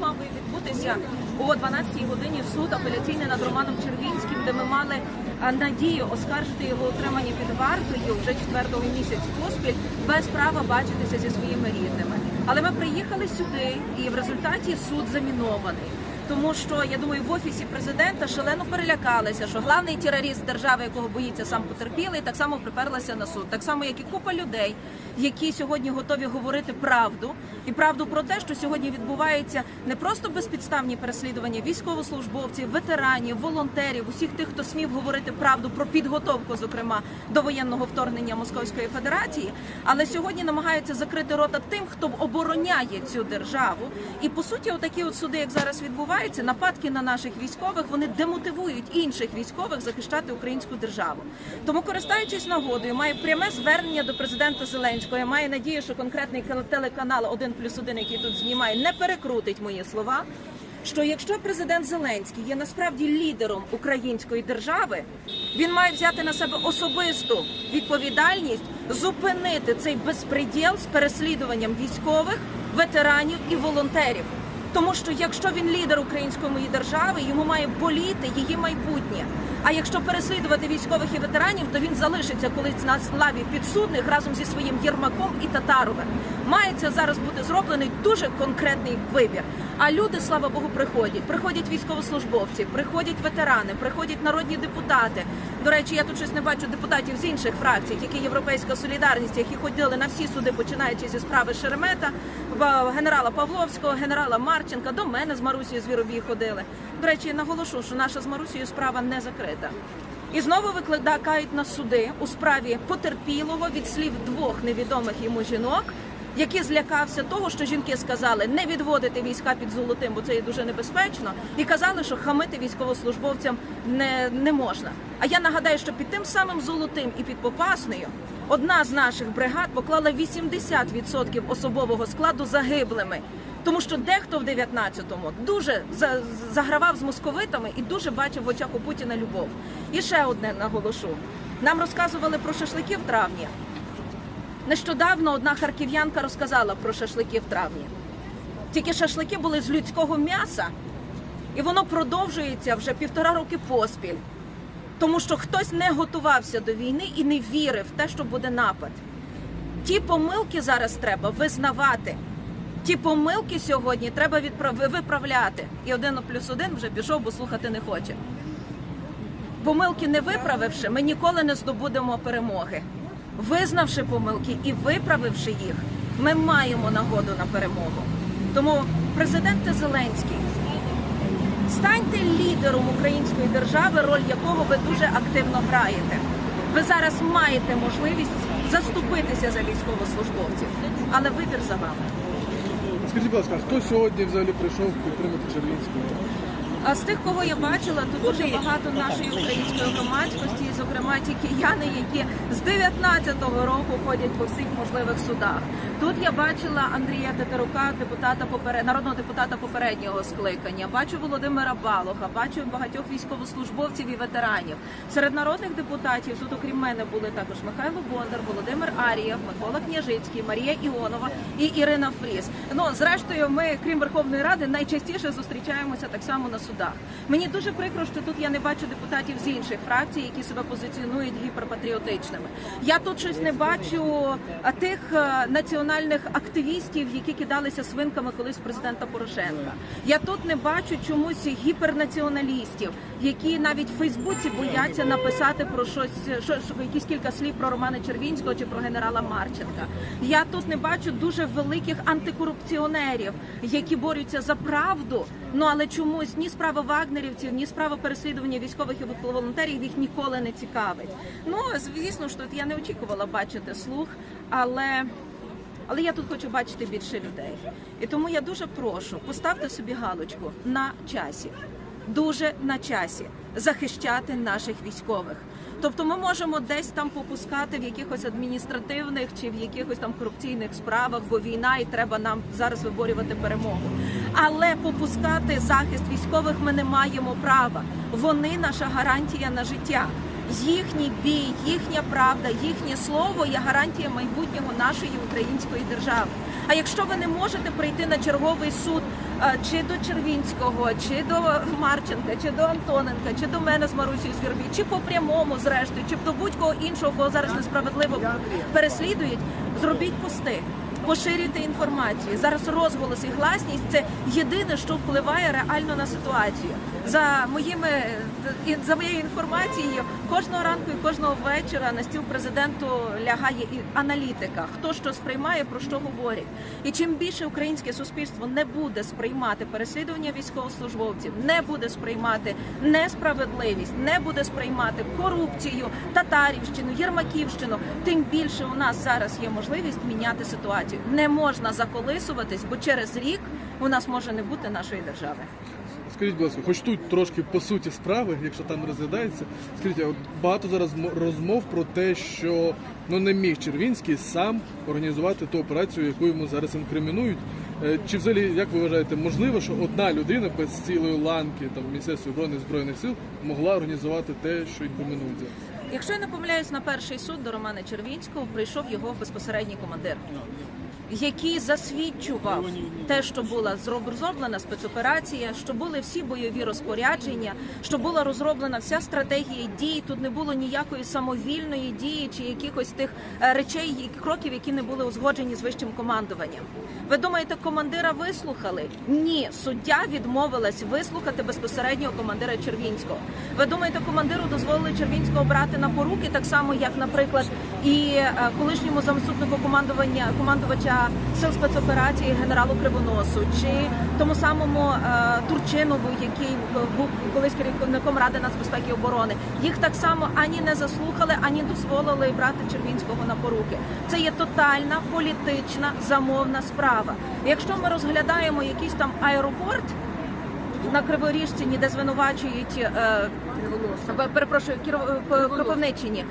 мав відбутися о 12-й годині суд апеляційний над Романом Червінським, де ми мали надію оскаржити його отримання під вартою вже четвертого місяць поспіль без права бачитися зі своїми рідними. Але ми приїхали сюди, і в результаті суд замінований. Тому що я думаю, в офісі президента шалено перелякалися, що главний терорист держави, якого боїться сам потерпілий, так само приперлася на суд, так само як і купа людей, які сьогодні готові говорити правду. І правду про те, що сьогодні відбуваються не просто безпідставні переслідування військовослужбовців, ветеранів, волонтерів, усіх тих, хто смів говорити правду про підготовку, зокрема до воєнного вторгнення Московської Федерації, але сьогодні намагаються закрити рота тим, хто обороняє цю державу. І по суті, отакі от суди, як зараз відбуваються, нападки на наших військових, вони демотивують інших військових захищати українську державу. Тому, користуючись нагодою, маю пряме звернення до президента Зеленського. Я маю надію, що конкретний телеканал 1 плюс 1, який тут знімає, не перекрутить мої слова. Що якщо президент Зеленський є насправді лідером української держави, він має взяти на себе особисту відповідальність зупинити цей безпреділ з переслідуванням військових, ветеранів і волонтерів. Тому що якщо він лідер української держави, йому має боліти її майбутнє. А якщо переслідувати військових і ветеранів, то він залишиться колись на славі підсудних разом зі своїм Єрмаком і Татаровим. Мається зараз бути зроблений дуже конкретний вибір. А люди, слава Богу, приходять. Приходять військовослужбовці, приходять ветерани, приходять народні депутати. До речі, я тут щось не бачу депутатів з інших фракцій, тільки Європейська солідарність, які ходили на всі суди, починаючи зі справи Шеремета, генерала Павловського, генерала Марченка. До мене з Марусією Звіробій ходили. До речі, я наголошу, що наша з Марусією справа не закрита. І знову викликають на суди у справі потерпілого від слів двох невідомих йому жінок, які злякався того, що жінки сказали не відводити війська під золотим, бо це є дуже небезпечно, і казали, що хамити військовослужбовцям не, не можна. А я нагадаю, що під тим самим золотим і під попасною одна з наших бригад поклала 80% особового складу загиблими. Тому що дехто в 19-му дуже за- загравав з московитами і дуже бачив в очах у Путіна любов. І ще одне наголошу: нам розказували про шашлики в травні. Нещодавно одна харків'янка розказала про шашлики в травні. Тільки шашлики були з людського м'яса, і воно продовжується вже півтора роки поспіль. Тому що хтось не готувався до війни і не вірив в те, що буде напад. Ті помилки зараз треба визнавати. Ті помилки сьогодні треба виправляти. І один плюс один вже пішов, бо слухати не хоче. Помилки не виправивши, ми ніколи не здобудемо перемоги. Визнавши помилки і виправивши їх, ми маємо нагоду на перемогу. Тому президенте Зеленський, станьте лідером української держави, роль якого ви дуже активно граєте. Ви зараз маєте можливість заступитися за військовослужбовців, але вибір за вами. Скажіть, будь ласка, хто сьогодні взагалі прийшов підтримати Червінського? А з тих, кого я бачила, тут дуже багато нашої української громадськості, і, зокрема ті кияни, які з 19-го року ходять по всіх можливих судах. Тут я бачила Андрія Тетерука, депутата поперед... народного депутата попереднього скликання. Бачу Володимира Балога, бачу багатьох військовослужбовців і ветеранів. Серед народних депутатів тут, окрім мене, були також Михайло Бондар, Володимир Арієв, Микола Княжицький, Марія Іонова і Ірина Фріс. Ну зрештою, ми, крім Верховної Ради, найчастіше зустрічаємося так само на судах. Мені дуже прикро, що тут я не бачу депутатів з інших фракцій, які себе позиціонують гіперпатріотичними. Я тут щось не бачу тих е, національних активістів, які кидалися свинками колись президента Порошенка. Я тут не бачу чомусь гіпернаціоналістів, які навіть в Фейсбуці бояться написати про щось, що, якісь кілька слів про Романа Червінського чи про генерала Марченка. Я тут не бачу дуже великих антикорупціонерів, які борються за правду. Ну але чомусь ні справа вагнерівців, ні справа переслідування військових і волонтерів їх ніколи не цікавить. Ну звісно ж, тут я не очікувала бачити слух, але. Але я тут хочу бачити більше людей. І тому я дуже прошу, поставте собі галочку на часі, дуже на часі захищати наших військових. Тобто ми можемо десь там попускати в якихось адміністративних чи в якихось там корупційних справах, бо війна і треба нам зараз виборювати перемогу. Але попускати захист військових ми не маємо права. Вони наша гарантія на життя. Їхній бій, їхня правда, їхнє слово є гарантія майбутнього нашої української держави. А якщо ви не можете прийти на черговий суд е, чи до Червінського, чи до Марченка, чи до Антоненка, чи до мене з Марусією Звірбі, чи по прямому, зрештою, чи до будь-кого іншого, кого зараз несправедливо переслідують, зробіть пости. Поширюйте інформацію. Зараз розголос і гласність це єдине, що впливає реально на ситуацію. За моїми і- за моєю інформацією, кожного ранку і кожного вечора на стіл президенту лягає і аналітика, хто що сприймає, про що говорять. І чим більше українське суспільство не буде сприймати переслідування військовослужбовців, не буде сприймати несправедливість, не буде сприймати корупцію, татарівщину, єрмаківщину, тим більше у нас зараз є можливість міняти ситуацію. Не можна заколисуватись, бо через рік у нас може не бути нашої держави. Скажіть, будь ласка, хоч тут трошки по суті справи, якщо там розглядається, скажіть, от багато зараз мо- розмов про те, що ну не міг Червінський сам організувати ту операцію, яку йому зараз інкримінують. Е, Чи взагалі, як ви вважаєте, можливо, що одна людина без цілої ланки там Міністерства оборони збройних сил могла організувати те, що інкримінують зараз? Якщо я не помиляюсь, на перший суд до Романа Червінського прийшов його безпосередній командир, який засвідчував те, що була зроб- зроблена спецоперація, що були всі бойові розпорядження, що була розроблена вся стратегія дій. Тут не було ніякої самовільної дії чи якихось тих е, речей і кроків, які не були узгоджені з вищим командуванням. Ви думаєте, командира вислухали? Ні, суддя відмовилась вислухати безпосереднього командира Червінського. Ви думаєте, командиру дозволили Червінського брати на поруки, так само як, наприклад, і е, колишньому заступнику командування командувача сил спецоперації генералу Кривоносу, чи тому самому е, Турчинову, який був колись керівником ради нацбезпеки і оборони. Їх так само ані не заслухали, ані дозволили брати Червінського на поруки. Це є тотальна політична замовна справа. Якщо ми розглядаємо якийсь там аеропорт на Криворіжщині, де звинувачують е, перепрошую, е, Кропивниччині,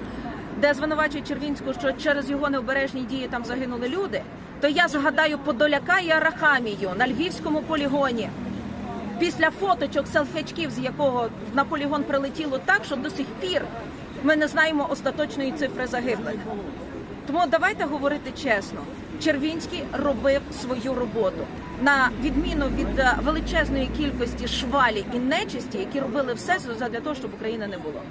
де звинувачують Червінську, що через його необережні дії там загинули люди, то я згадаю Подоляка і Арахамію на львівському полігоні. Після фоточок, селфячків, з якого на полігон прилетіло так, що до сих пір ми не знаємо остаточної цифри загиблих. Тому давайте говорити чесно. Червінський робив свою роботу на відміну від е, величезної кількості швалі і нечисті, які робили все для того, щоб України не було.